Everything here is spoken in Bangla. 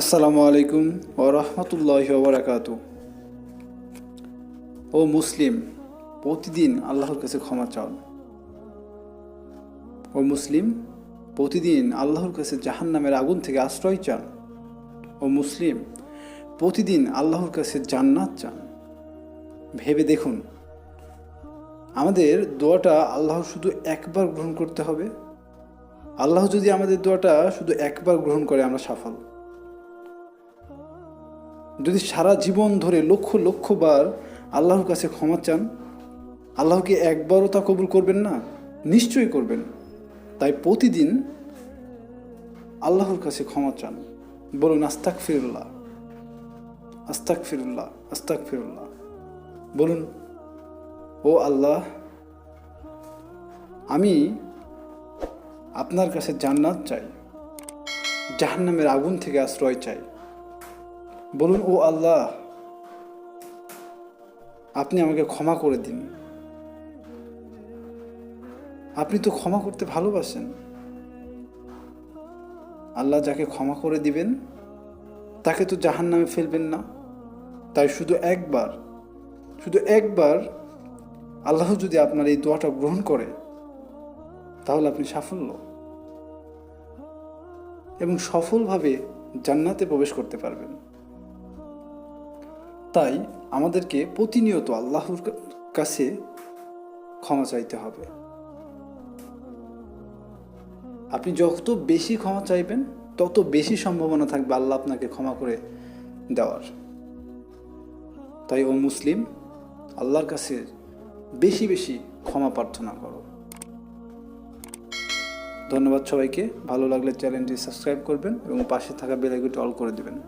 আসসালামু আলাইকুম ও রহমতুল্লাহ বারাকাতু ও মুসলিম, প্রতিদিন আল্লাহর কাছে ক্ষমা চান ও মুসলিম, প্রতিদিন আল্লাহর কাছে জাহান্নামের আগুন থেকে আশ্রয় চান ও মুসলিম, প্রতিদিন আল্লাহর কাছে জান্নাত চান ভেবে দেখুন, আমাদের দোয়াটা আল্লাহ শুধু একবার গ্রহণ করতে হবে। আল্লাহ যদি আমাদের দোয়াটা শুধু একবার গ্রহণ করে, আমরা সফল। যদি সারা জীবন ধরে লক্ষ লক্ষ বার আল্লাহর কাছে ক্ষমা চান, আল্লাহকে একবারও তা কবুল করবেন না, নিশ্চয়ই করবেন। তাই প্রতিদিন আল্লাহর কাছে ক্ষমা চান। বলুন আস্তাক ফিরুল্লাহ আস্তাক ফিরুল্লাহ আস্তাক ফিরুল্লাহ বলুন, ও আল্লাহ, আমি আপনার কাছে জান্নাত চাই, জাহান্নামের আগুন থেকে আশ্রয় চাই। বলুন, ও আল্লাহ, আপনি আমাকে ক্ষমা করে দিন। আপনি তো ক্ষমা করতে ভালোবাসেন। আল্লাহ যাকে ক্ষমা করে দিবেন, তাকে তো জাহান নামে ফেলবেন না। তাই শুধু একবার শুধু একবার আল্লাহ যদি আপনার এই দোয়াটা গ্রহণ করে, তাহলে আপনি সাফল্য এবং সফলভাবে জান্নাতে প্রবেশ করতে পারবেন। তাই আমাদেরকে প্রতিনিয়ত আল্লাহর কাছে ক্ষমা চাইতে হবে। আপনি যত বেশি ক্ষমা চাইবেন, তত বেশি সম্ভাবনা থাকবে আল্লাহ আপনাকে ক্ষমা করে দেওয়ার। তাই ও মুসলিম, আল্লাহর কাছে বেশি বেশি ক্ষমা প্রার্থনা করো। ধন্যবাদ সবাইকে। ভালো লাগলে চ্যানেলটি সাবস্ক্রাইব করবেন এবং পাশে থাকা বেলাইকনটি অল করে দেবেন।